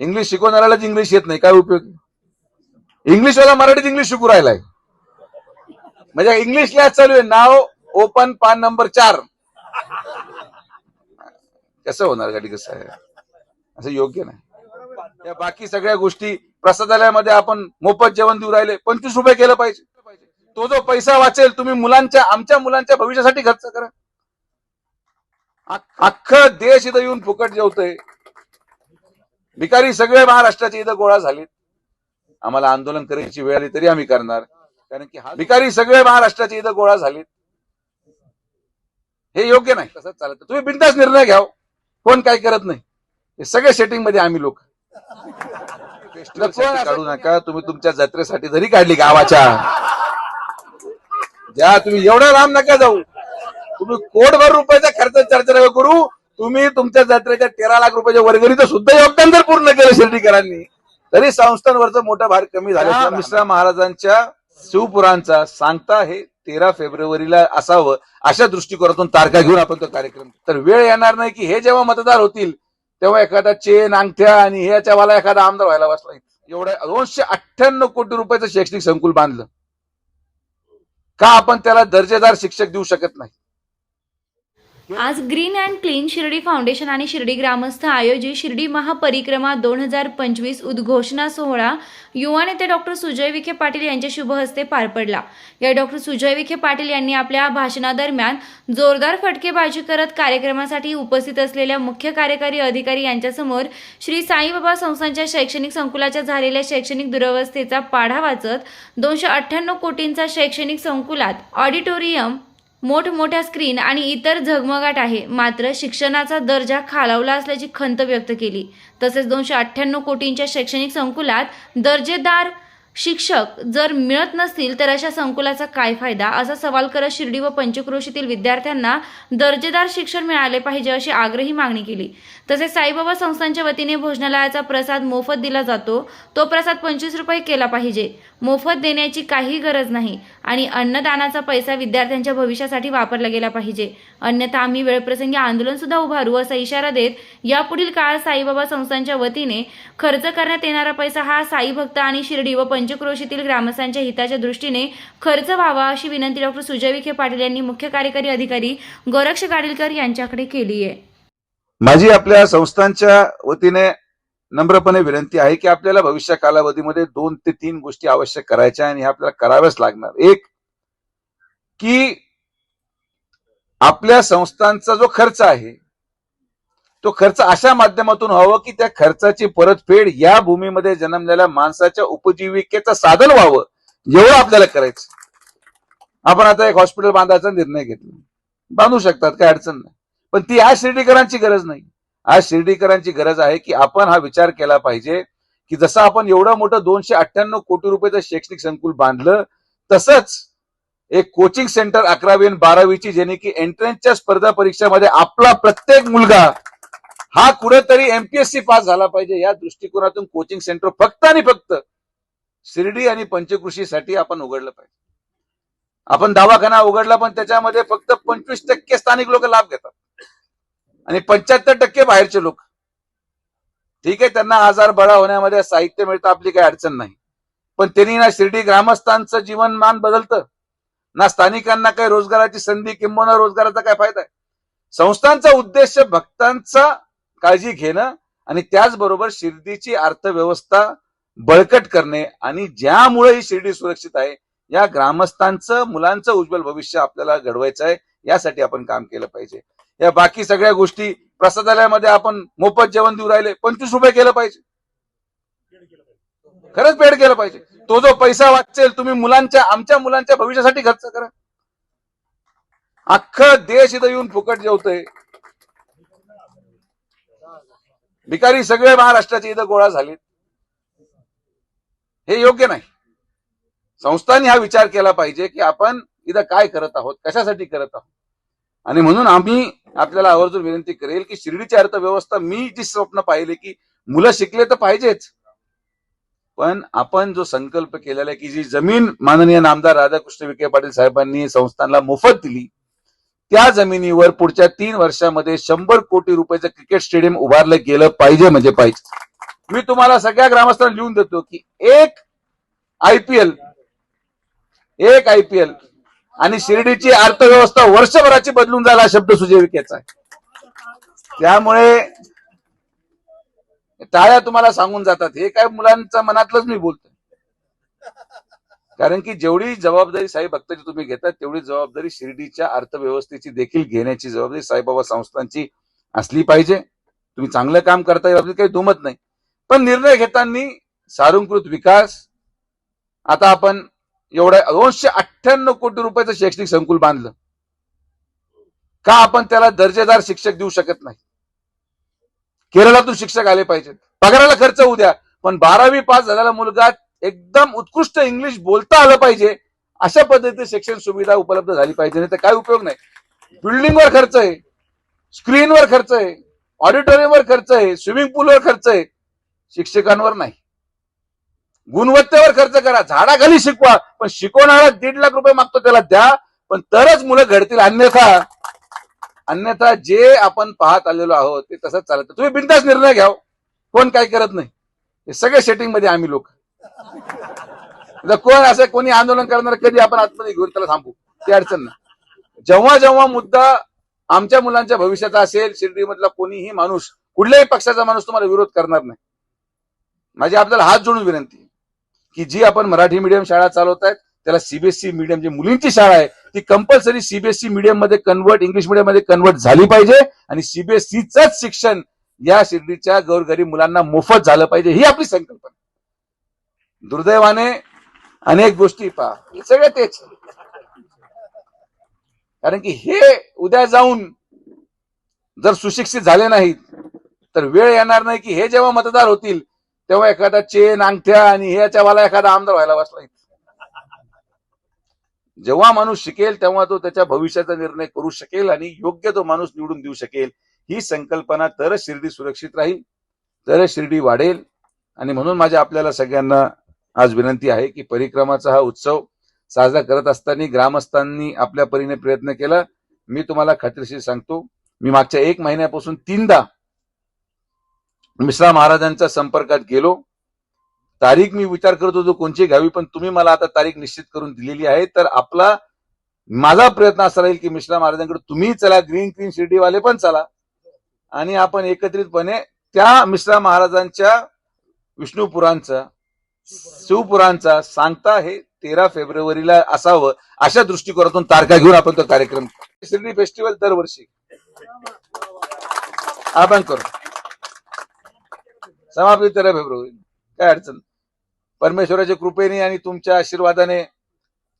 English शिकवणाऱ्यालाच English येत नाही. काय उपयोग? इंग्लिशवाला मराठीत इंग्लिश शिकू राहिलाय. म्हणजे इंग्लिश क्लास चालू आहे. नाव ओपन पान नंबर चार. कसं होणार गाडी कसं आहे? असं योग्य नाही. या बाकी सगळ्या गोष्टी प्रसादालयामध्ये आपण मोफत जेवण देऊ राहिले. पंचवीस रुपये केलं पाहिजे. तो जो पैसा वाचेल तुम्ही मुलांच्या आमच्या मुलांच्या भविष्यासाठी खर्च करा. अख्खा देश इथं येऊन फुकट जेवतोय. भिकारी सगळे महाराष्ट्राचे इथं गोळा झालेत. आम्हाला आंदोलन करायची वेळ आली तरी आम्ही करणार. कारण की हा भिकारी सगळे महाराष्ट्राचे इथं गोळा झालेत. हे योग्य नाही. तसंच चालत. तुम्ही बिनधास्त निर्णय घ्याव. कोण काय करत नाही. हे सगळे सेटिंगमध्ये आम्ही लोक. काढू नका. तुम्ही तुमच्या जत्रेसाठी जरी काढली गावाच्या. ज्या तुम्ही एवढं लांब नका जाऊ. तुम्ही कोटभर रुपयाचा खर्च चर्चा करू. तुम्ही तुमच्या जत्रेच्या तेरा लाख रुपयाच्या वर्गणीचं सुद्धा योगदान जर पूर्ण केलं शिर्डीकरांनी तरी संस्थांवरचा मोठा भार कमी झाला. मिश्रा महाराजांच्या शिवपुरांचा सांगता हे तेरा फेब्रुवारीला असावं अशा दृष्टिकोनातून तारखा घेऊन आपण तो कार्यक्रम तर वेळ येणार नाही की हे जेव्हा मतदार होतील तेव्हा एखादा चेन अंगठ्या आणि ह्याच्या वाला एखादा आमदार व्हायला बसला एवढं दोनशे अठ्ठ्याण्णव कोटी रुपयाचं शैक्षणिक संकुल बांधलं. का आपण त्याला दर्जेदार शिक्षक देऊ शकत नाही? आज green and clean Shirdi foundation आणि शिर्डी ग्रामस्थ आयोजित शिर्डी महापरिक्रमा दोन हजार पंचवीस उद्घोषणा सोहळा युवा नेते डॉक्टर सुजय विखे पाटील यांच्या शुभ हस्ते पार पडला. या डॉक्टर सुजय विखे पाटील यांनी आपल्या भाषणादरम्यान जोरदार फटकेबाजी करत कार्यक्रमासाठी उपस्थित असलेल्या मुख्य कार्यकारी अधिकारी यांच्यासमोर श्री साईबाबा संस्थांच्या शैक्षणिक संकुलाच्या झालेल्या शैक्षणिक दुरवस्थेचा पाढा वाचत दोनशे अठ्ठ्याण्णव कोटींचा शैक्षणिक संकुलात ऑडिटोरियम मोठमोठ्या स्क्रीन आणि इतर झगमगाट आहे. मात्र शिक्षणाचा दर्जा खालावला असल्याची खंत व्यक्त केली. तसेच दोनशे अठ्ठ्याण्णव कोटींच्या शैक्षणिक संकुलात दर्जेदार शिक्षक जर मिळत नसतील तर अशा संकुलाचा काय फायदा? असा सवाल करत शिर्डी व पंचक्रोशीतील विद्यार्थ्यांना दर्जेदार शिक्षण मिळाले पाहिजे अशी आग्रही मागणी केली. तसेच साईबाबा संस्थांच्या वतीने भोजनालयाचा प्रसाद मोफत दिला जातो. तो प्रसाद पंचवीस रुपये केला पाहिजे. मोफत देण्याची काही गरज नाही आणि अन्नदानाचा पैसा विद्यार्थ्यांच्या भविष्यासाठी वापरला गेला पाहिजे. अन्यथा आम्ही वेळप्रसंगी आंदोलन सुद्धा उभारू असा इशारा देत यापुढील काळात साईबाबा संस्थांच्या वतीने खर्च करण्यात येणारा पैसा हा साई भक्त आणि शिर्डी व पंचक्रोशीतील ग्रामस्थांच्या हिताच्या दृष्टीने खर्च व्हावा अशी विनंती डॉक्टर सुजय विखे पाटील यांनी मुख्य कार्यकारी अधिकारी गोरक्ष गाडीलकर यांच्याकडे केली आहे. माझी आपल्या संस्थांच्या वतीने नम्रपणे विनंती आहे की आपल्याला भविष्य कालावधीमध्ये दोन ते तीन गोष्टी आवश्यक करायच्या आणि ह्या आपल्याला कराव्याच लागणार. एक की आपल्या संस्थांचा जो खर्च आहे तो खर्च अशा माध्यमातून व्हावं की त्या खर्चाची परतफेड या भूमीमध्ये जन्मलेल्या माणसाच्या उपजीविकेचं साधन व्हावं एवढं आपल्याला करायचं. आपण आता एक हॉस्पिटल बांधायचा निर्णय घेतला. बांधू शकतात काय अडचण नाही. पण ती या शिर्डीकरांची गरज नाही. आज शिर्डीकरांची गरज आहे की आपण हा विचार केला पाहिजे की जसं आपण एवढं मोठं दोनशे अठ्ठ्याण्णव कोटी रुपयाचं शैक्षणिक संकुल बांधलं तसंच एक कोचिंग सेंटर अकरावी आणि बारावीची ज्याने की एंट्रन्सच्या स्पर्धा परीक्षामध्ये आपला प्रत्येक मुलगा हा कुठेतरी एमपीएससी पास झाला पाहिजे या दृष्टिकोनातून कोचिंग सेंटर फक्त आणि फक्त शिर्डी आणि पंचकृषीसाठी आपण उघडलं पाहिजे. आपण दवाखाना उघडला पण त्याच्यामध्ये फक्त पंचवीस टक्के स्थानिक लोक लाभ घेतात. आणि पंच्याहत्तर टक्के बाहेरचे लोक. ठीक आहे त्यांना आजार बळा होण्यामध्ये साहित्य मिळतं आपली काही अडचण नाही. पण त्यांनी ना शिर्डी ग्रामस्थांचं जीवनमान बदलतं. ना स्थानिकांना काही रोजगाराची संधी किंवा रोजगाराचा काय फायदा आहे? संस्थांचा उद्देश भक्तांचा काळजी घेणं आणि त्याचबरोबर शिर्डीची अर्थव्यवस्था बळकट करणे आणि ज्यामुळे ही शिर्डी सुरक्षित आहे या ग्रामस्थांचं मुलांचं उज्ज्वल भविष्य आपल्याला घडवायचं आहे. यासाठी आपण काम केलं पाहिजे. या बाकी सगळ्या गोष्टी प्रसादालयामध्ये आपण मोफत जेवण देऊ राहिले पंचवीस रुपये केलं पाहिजे. खरंच पेड केलं पाहिजे. तो जो पैसा वाचेल तुम्ही मुलांच्या आमच्या मुलांच्या भविष्यासाठी खर्च करा. अख्खा देश इथं येऊन फुकट जेवतोय. भिकारी सगळे महाराष्ट्राचे इथं गोळा झालेत. हे योग्य नाही. संस्थांनी हा विचार केला पाहिजे की आपण इथं काय करत आहोत? कशासाठी करत आहोत? आणि म्हणून आम्ही आपल्याला आवर्जून विनंती करेल की शिर्डीची अर्थव्यवस्था मी जी स्वप्न पाहिले की मुलं शिकले तर पाहिजेच. पण आपण जो संकल्प केलेला आहे की जी जमीन माननीय नामदार राधाकृष्ण विखे पाटील साहेबांनी संस्थांना मोफत दिली त्या जमिनीवर पुढच्या तीन वर्षामध्ये शंभर कोटी रुपयाचं क्रिकेट स्टेडियम उभारलं गेलं पाहिजे म्हणजे पाहिजे. मी तुम्हाला सगळ्या ग्रामस्थांना लिहून देतो की एक आयपीएल एक आयपीएल आणि शिर्डीची अर्थव्यवस्था वर्षभराची बदलून जायला हा शब्द सुजय विखेचा आहे. त्यामुळे टाळ्या तुम्हाला सांगून जातात. हे काय मुलांच्या मनातलंच मी बोलतो कारण की जेवढी जबाबदारी साई भक्ताची तुम्ही घेतात तेवढी जबाबदारी शिर्डीच्या अर्थव्यवस्थेची देखील घेण्याची जबाबदारी साईबाबा संस्थांची असली पाहिजे. तुम्ही चांगलं काम करता याबाबतीत काही दुमत नाही. पण निर्णय घेताना सारुंकृत विकास आता आपण एवढ्या दोनशे अठ्ठ्याण्णव कोटी रुपयाचं शैक्षणिक संकुल बांधलं. का आपण त्याला दर्जेदार शिक्षक देऊ शकत नाही? केरळातून शिक्षक आले पाहिजेत. पगाराला खर्च होऊ द्या पण बारावी पास झालेला मुलगा एकदम उत्कृष्ट इंग्लिश बोलता आलं पाहिजे. अशा पद्धतीने शिक्षण सुविधा उपलब्ध झाली पाहिजे नाही तर काय उपयोग नाही. बिल्डिंगवर खर्च आहे स्क्रीनवर खर्च आहे ऑडिटोरियमवर खर्च आहे स्विमिंग पूलवर खर्च आहे शिक्षकांवर नाही. गुणवत्तेवर खर्च करा. झाडाखाली शिकवा. पण शिकवणारा दीड लाख रुपये मागतो त्याला द्या. पण तरच मुलं घडतील. अन्यथा अन्यथा जे आपण पाहत आलेलो आहोत ते तसंच चालत. तुम्ही बिनधास्त निर्णय घ्याव. कोण काय करत नाही. हे सगळे सेटिंगमध्ये आम्ही लोक. कोण असं कोणी आंदोलन करणार कधी आपण आतमध्ये घेऊन त्याला थांबू. ते अडचण नाही. जेव्हा जेव्हा मुद्दा आमच्या मुलांच्या भविष्याचा असेल शिर्डीमधला कोणीही माणूस कुठल्याही पक्षाचा माणूस तुम्हाला विरोध करणार नाही. माझी आपल्याला हात जोडून विनंती आहे. की जी आपण मराठी मीडियम शाळा चालवत आहेत त्याला सीबीएसई मीडियम जी मुलींची शाळा आहे ती कंपल्सरी सीबीएसई मीडियममध्ये कन्वर्ट इंग्लिश मीडियममध्ये कन्वर्ट झाली पाहिजे आणि सीबीएसईच शिक्षण या शिर्डीच्या गौरगरीब मुलांना मोफत झालं पाहिजे ही आपली संकल्पना दुर्दैवाने अनेक गोष्टी पहा सगळं सगळे तेच कारण की हे उद्या जाऊन जर सुशिक्षित झाले नाहीत तर वेळ येणार नाही की हे जेव्हा मतदार होतील तेव्हा एखादा चेन अंगठ्या आणि ह्याच्या वाला एखादा आमदार व्हायला बसला जेव्हा माणूस शिकेल तेव्हा तो त्याच्या भविष्याचा निर्णय करू शकेल आणि योग्य तो माणूस निवडून देऊ शकेल. ही संकल्पना तरच शिर्डी सुरक्षित राहील तरच शिर्डी वाढेल. आणि म्हणून माझ्या आपल्याला सगळ्यांना आज विनंती आहे की परिक्रमाचा हा उत्सव साजरा करत असताना ग्रामस्थांनी आपल्या परीने प्रयत्न केला. मी तुम्हाला खात्रीशीर सांगतो मी मागच्या एक महिन्यापासून तीनदा मिश्रा महाराजांच्या संपर्कात गेलो. तारीख मी विचार करत होतो कोणची घ्यावी पण तुम्ही मला आता तारीख निश्चित करून दिलेली आहे. तर आपला माझा प्रयत्न असा राहील की मिश्रा महाराजांकडे तुम्ही चला ग्रीन ग्रीन शिर्डीवाले पण चला. आणि आपण एकत्रितपणे त्या मिश्रा महाराजांच्या विष्णुपुरांचा शिवपुरांचा सांगता हे तेरा फेब्रुवारीला असावं अशा दृष्टिकोनातून तारखा घेऊन आपण तो कार्यक्रम शिर्डी फेस्टिवल दरवर्षी. आपण करू. समाप्ती तेरा फेब्रुवारी काय अडचण? परमेश्वराच्या कृपेने आणि तुमच्या आशीर्वादाने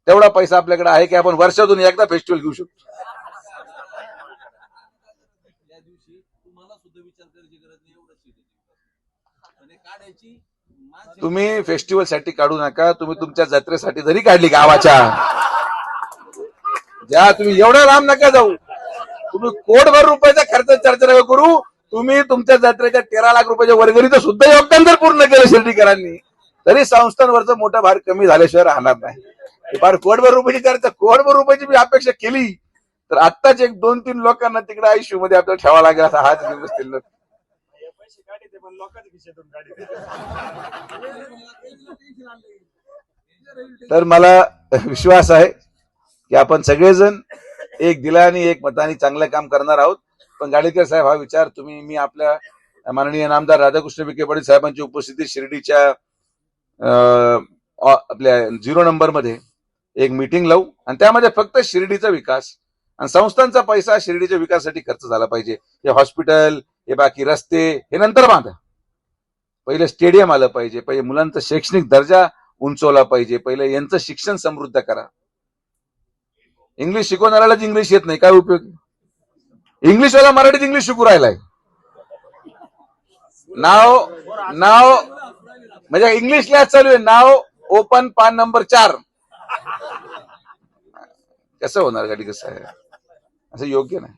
तेवढा पैसा आपल्याकडे आहे की आपण वर्षातून एकदा फेस्टिवल घेऊ शकतो. तुम्ही फेस्टिवलसाठी काढू नका तुम्ही तुमच्या जत्रेसाठी जरी काढली गावाच्या. ज्या तुम्ही एवढ्या लांब नका जाऊ. तुम्ही कोटभर रुपयाचा खर्च चर्चा करू तुम्ही तुमच्या जत्रेच्या तेरा लाख रुपयाच्या वर्गणीचं सुद्धा योगदान जर पूर्ण केलं शिर्डीकरांनी तरी संस्थांवरचा मोठा भार कमी झाल्याशिवाय राहणार नाही. हे फार कोटभर रुपयाची चर्चा कोटभर रुपयाची मी अपेक्षा केली. तर आत्ताच एक दोन तीन लोकांना तिकडे आयुष्यमध्ये आपल्याला ठेवा लागेल असा हाच दिवस दिला तर मला विश्वास आहे की आपण सगळेजण एक दिलाने एक मताने चांगलं काम करणार आहोत. पण गाडेकर साहेब हा विचार तुम्ही मी आपल्या माननीय नामदार राधाकृष्ण विखे पाटील साहेबांची उपस्थिती शिर्डीच्या आपल्या झिरो नंबरमध्ये एक मीटिंग लावू आणि त्यामध्ये फक्त शिर्डीचा विकास आणि संस्थांचा पैसा शिर्डीच्या विकासासाठी खर्च झाला पाहिजे. हे हॉस्पिटल हे बाकी रस्ते हे नंतर बांधा. पहिले स्टेडियम आलं पाहिजे पहिले मुलांचा शैक्षणिक दर्जा उंचवला पाहिजे पहिले यांचं शिक्षण समृद्ध करा. इंग्लिश शिकवणाऱ्यालाच इंग्लिश येत नाही काय उपयोग? इंग्लिशवाला मराठीत इंग्लिश शिकू राहिलाय. नाव नाव म्हणजे इंग्लिश क्लास चालू आहे. नाव ओपन पान नंबर चार. कसं होणार गाडी कसं आहे? असं योग्य नाही.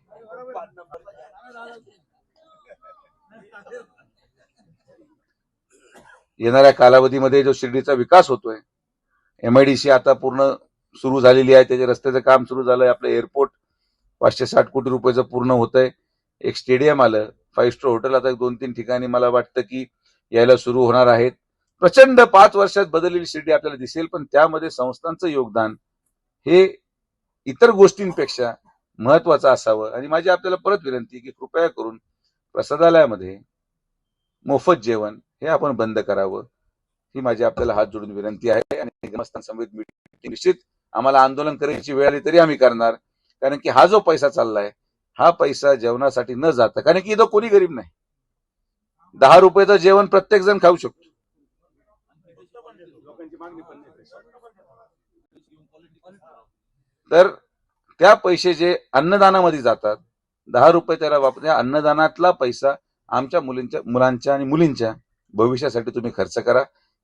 येणाऱ्या कालावधीमध्ये जो शिर्डीचा विकास होतोय एमआयडीसी आता पूर्ण सुरू झालेली आहे. त्याच्या रस्त्याचं काम सुरू झालंय. आपलं एअरपोर्ट पाचशे साठ कोटी रुपयाचं पूर्ण होत आहे एक स्टेडियम आलं फाईव्ह स्टार हॉटेल आता दोन तीन ठिकाणी मला वाटतं की यायला सुरू होणार आहेत. प्रचंड पाच वर्षात बदललेली सिटी आपल्याला दिसेल पण त्यामध्ये संस्थांचं योगदान हे इतर गोष्टींपेक्षा महत्वाचं असावं. आणि माझी आपल्याला परत विनंती की कृपया करून प्रसादालयामध्ये मोफत जेवण हे आपण बंद करावं. ही माझी आपल्याला हात जोडून विनंती आहे. आणि ग्रामस्थांसमवेत मीटिंग निश्चित आम्हाला आंदोलन करायची वेळ आली तरी आम्ही करणार. कारण की हा जो पैसा चाललाय हा पैसा जेवणासाठी न जाता कारण की इथं कोणी गरीब नाही. दहा रुपयाचं जेवण प्रत्येक जण खाऊ शकतो. तर त्या पैसे जे अन्नदानामध्ये जातात दहा रुपये त्याला वापर त्या अन्नदानातला पैसा आमच्या मुलींच्या मुलांच्या आणि मुलींच्या भविष्यासाठी तुम्ही खर्च करा.